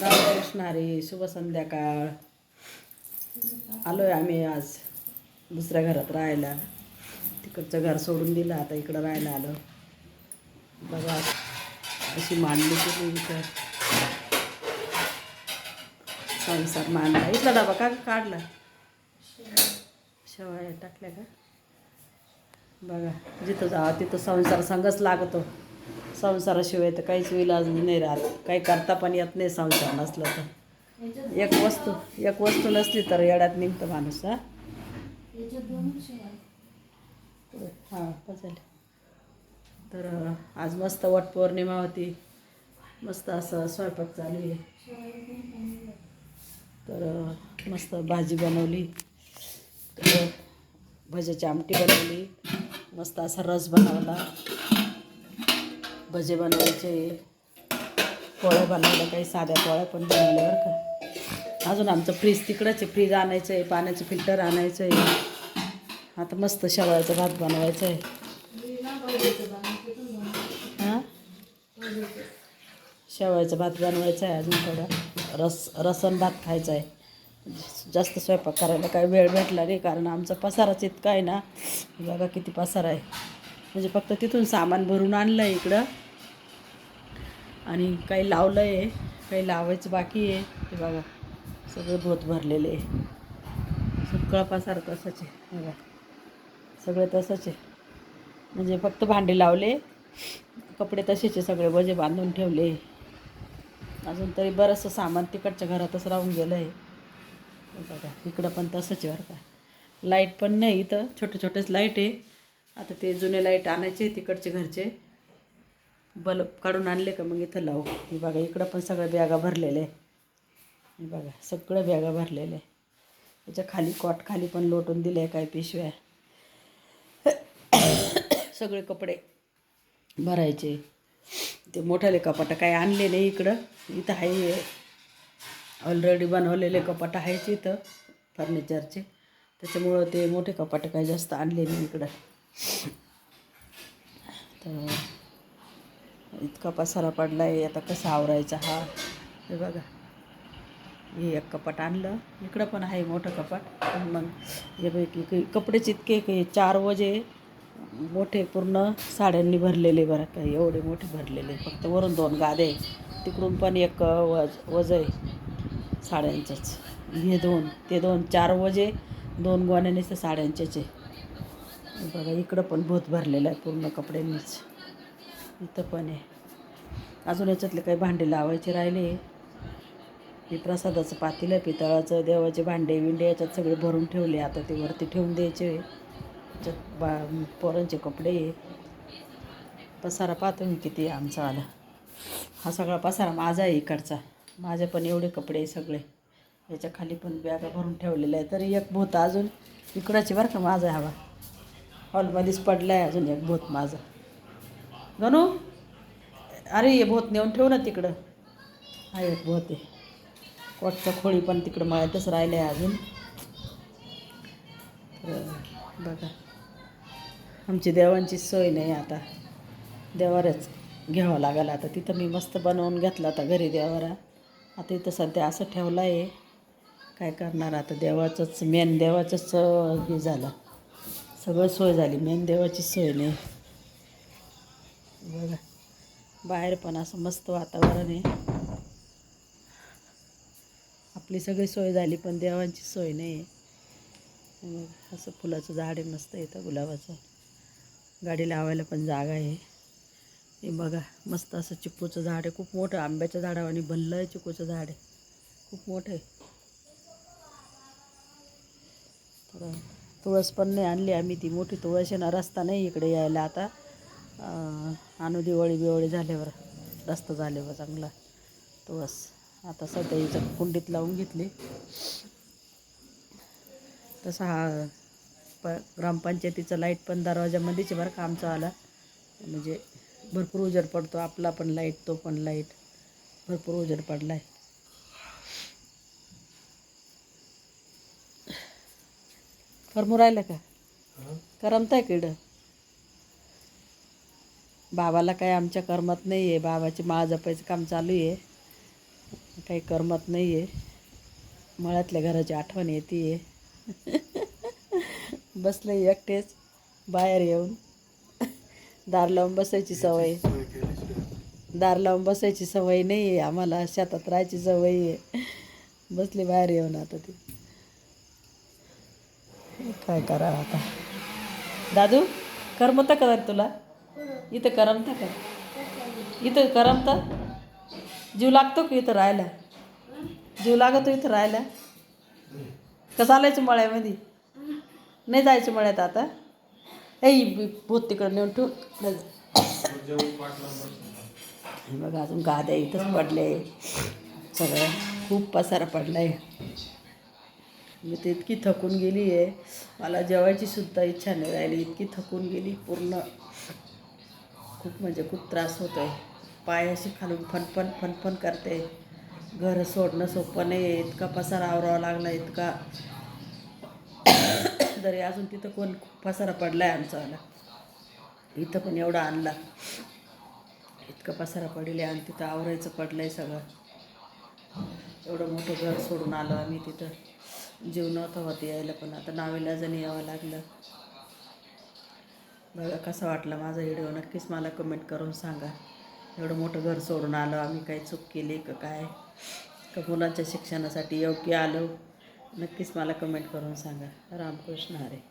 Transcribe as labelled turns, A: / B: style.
A: रामकृष्ण हरी शुभ संध्याकाळ. आलोय आम्ही आज दुसऱ्या घरात राहायला. तिकडचं घर सोडून दिलं आता इकडं राहायला आलो. बघा अशी मांडली केली इथं. संसार मांडला. इथला डबा का काढला? शेवाळ्या टाकल्या का? बघा जिथं जावा तिथं संसार संघच लागतो. संसाराशिवाय तर काहीच विलाज नाही राहत. काही करता पण येत नाही संसार नसलं तर. एक वस्तू एक वस्तू नसली तर येड्यात निघतं माणूस हा? हां तर आज मस्त वटपौर्णिमा होती. मस्त असं स्वयंपाक चालू आहे. तर मस्त भाजी बनवली. तर भज्याची आमटी बनवली. मस्त असा रस बनवला. भजे बनवायचे पोळ्या बनवल्या काही साध्या पोळ्या पण बनवल्या बरं का. अजून आमचं फ्रीज तिकडंच आहे फ्रीज आणायचं आहे पाण्याचं फिल्टर आणायचं आहे. आता मस्त शेवळ्याचा भात बनवायचा आहे. हां? शेवळ्याचा भात बनवायचा आहे अजून थोडा. रस रसन भात खायचा आहे. जास्त स्वयंपाक करायला काही वेळ भेटला नाही कारण आमचा पसाराच इतका आहे ना. बघा किती पसारा आहे. म्हणजे फक्त तिथून सामान भरून आणलं आहे इकडं. आणि काही लावलं आहे काही लावायचं बाकी आहे. ते बघा सगळं भोत भरलेले आहे. सुकळपासारखं तसंच आहे. बघा सगळं तसंच आहे. म्हणजे फक्त भांडे लावले कपडे तसेचे सगळे वजे बांधून ठेवले. अजून तरी बरंचसं सामान तिकडच्या घरातच राहून गेलं आहे बघा इकडं पण तसंच आहे बरं का. लाइट पण नाही इथं छोटे छोटेच लाइट आहे. आता ते जुने लाइट आणायचे तिकडचे घरचे. बल्ब काढून आणले का मग इथं लावू. हे बघा इकडं पण सगळ्या बॅगा भरलेल्या आहे. हे बघा सगळं बॅगा भरलेल्या आहे. त्याच्याखाली कॉट खाली पण लोटून दिले काय पिशव्या. सगळे कपडे भरायचे. ते मोठाले कपाटं काय आणले नाही इकडं. इथं आहे ऑलरेडी बनवलेले कपाट आहेच इथं फर्निचरचे. त्याच्यामुळं ते मोठे कपाटं काय जास्त आणले नाही इकडं. तर इतका पसारा पडला आहे आता कसा आवरायचा हा? हे बघा. हे एक कपाट आणलं. इकडं पण आहे मोठं कपाट. पण मग हे बघ कपडेच इतके काही चार वजे मोठे पूर्ण साड्यांनी भरलेले बरं का. एवढे मोठे भरलेले. फक्त वरून दोन गादे. तिकडून पण एक वज वज आहे साड्यांचंच. हे दोन ते दोन चार वजे दोन गोण्यानेच साड्यांचेच आहे. बघा इकडं पण भूत भरलेलं आहे पूर्ण कपड्यांनीच इथं पण आहे. अजून याच्यातले काही भांडे लावायचे राहिले. हे प्रसादाचं पातेलं आहे पितळाचं देवाचे भांडे विंडे याच्यात सगळे भरून ठेवले. आता ते वरती ठेवून द्यायचे. याच्यात बा पोरांचे कपडे. पसारा पाहतो मी किती आहे आमचा आला. हा सगळा पसारा माझा आहे इकडचा. माझे पण एवढे कपडे आहे सगळे. याच्या खाली पण बॅगा भरून ठेवलेल्या आहे तरी एक भूत अजून इकडचे बरं का माझा हवा हॉलमध्येच पडला आहे अजून एक भूत माझं. गणू? अरे हे भूत नेऊन ठेव ना तिकडं. हा एक भूत आहे. कोटचं खोळी पण तिकडं मळ्यातच राहिलं आहे अजून बघा. आमची देवांची सोय नाही आता. देवारच घ्यावं लागेल आता. तिथं मी मस्त बनवून घेतला आता घरी देवारा. आता इथं सध्या असं ठेवलं आहे काय करणार आता? देवाचंच मेन देवाचंच हे झालं. सगळं सोय झाली. मेन देवाची सोय नाही. बघा. बाहेर पण असं मस्त वातावरण आहे. आपली सगळी सोय झाली पण देवांची सोय नाही आहे. असं फुलाचं झाड आहे मस्त येतं गुलाबाचं. गाडी लावायला पण जागा आहे. हे बघा मस्त असं चिक्कूचं झाड आहे. खूप मोठं आंब्याच्या झाडावानी भल्लं आहे चिकूचं झाड आहे. खूप मोठं आहे. तर तुळस पण नाही आणली आम्ही. ती मोठी तुळस आहे ना रस्ता नाही इकडे यायला आता. आणू दिवाळी बिवाळी झाल्यावर. रस्ता झाल्यावर चांगला. तुळस. आता सध्या हिच्या कुंडीत लावून घेतली. तसा हा प ग्रामपंचायतीचं लाइट पण दरवाजामध्येच बरं का आमचा आला. म्हणजे भरपूर उजेड पडतो. आपला पण लाइट तो पण लाइट. भरपूर उजेड पडला आहे फरमू राहिलं का? करमताय किड बाबाला काय आमच्या कर्मात नाही आहे बाबाची माळ जपायचं काम चालू आहे. काही करमत नाही आहे मळ्यातल्या घराची आठवण येते आहे बसले एकटेच बाहेर येऊन. दार लावून बसायची सवय. दार लावून बसायची सवय नाही आहे आम्हाला शेतात राहायची सवय आहे. बसले बाहेर येऊन आता ती. काय करा आता? दादू करमता का तुला. इथं करमता का इथं करमता. जीव लागतो की इथं राहायला? जीव लागतो इथं राहायला? कसं आलायचं मळ्यामध्ये? नाही जायचं मळ्यात आता? ऐ भूत तिकडं नेऊन ठेवू. बघा अजून गाद्या इथंच पडले. सगळं खूप पसारा आहे मी ते इतकी थकून गेली आहे. मला जेवायची सुद्धा इच्छा नाही राहिली. इतकी थकून गेली पूर्ण. खूप म्हणजे खूप त्रास होतो आहे पाय अशी खालून फनफन फनफन करते. घर सोडणं सोपं नाही आहे. इतका पसारा आवरावा लागला इतका. तरी अजून तिथं कोण पसारा पडला आहे आमचावाला इथं पण एवढा आणला. इतका पसारा पडले आणि तिथं आवरायचं पडलं आहे सगळं. एवढं मोठं घर सोडून आलो आम्ही तिथं. जीव नव्हता होत यायला पण. आता नावेलाजाने यावं लागलं. बघा कसा वाटला माझा व्हिडिओ नक्कीच मला कमेंट करून सांगा. एवढं मोठं घर सोडून आलो आम्ही. काही चूक केली का काय? का मुलांच्या शिक्षणासाठी योग्य आलो? नक्कीच मला कमेंट करून सांगा. रामकृष्ण हरे.